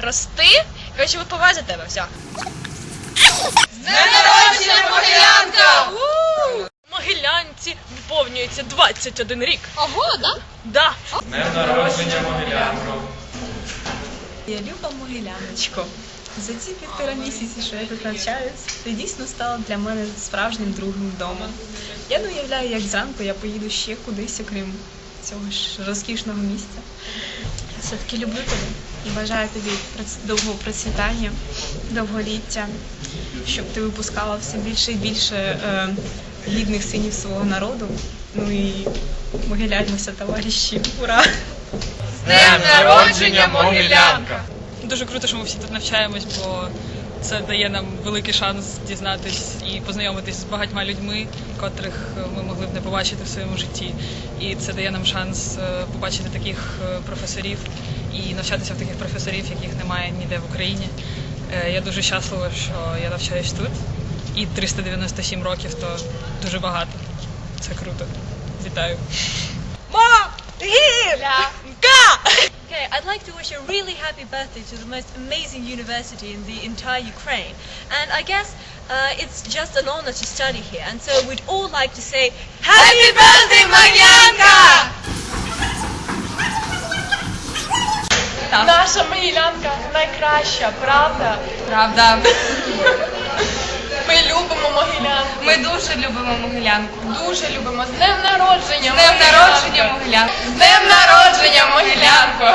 рости. Коротше, випивай за тебе, все. Народження Могилянка! Могилянці виповнюється 21 рік. Ого, да? Да. Днем народження Могилянко. Я люба Могиляночко. За ці півтора місяці, що я тут навчаюсь, ти дійсно стала для мене справжнім другим домом. Я не уявляю, як зранку я поїду ще кудись, окрім цього ж розкішного місця. Все-таки люблю тебе і бажаю тобі довго довгого процвітання, довголіття, щоб ти випускала все більше і більше е, гідних синів свого народу. Ну і могиляймося, товариші. Ура! Днем народження Могилянка. Дуже круто, що ми всі тут навчаємось, бо це дає нам великий шанс дізнатись і познайомитись з багатьма людьми, котрих ми могли б не побачити в своєму житті. І це дає нам шанс е, побачити таких е, професорів і навчатися в таких професорів, яких немає ніде в Україні. Е, Я дуже щаслива, що я навчаюсь тут. І 397 років то дуже багато. Це круто. Вітаю. Okay, I'd like to wish a really happy birthday to the most amazing university in the entire Ukraine. And I guess uh, it's just an honor to study here. And so we'd all like to say Happy birthday, Marianka! Наша Могилянка найкраща, правда? Правда. Ми любимо Могилянку. Ми дуже любимо Могилянку. Дуже любимо. З днем народження! З днем народження Могилянку. З днем народження, Могилянко!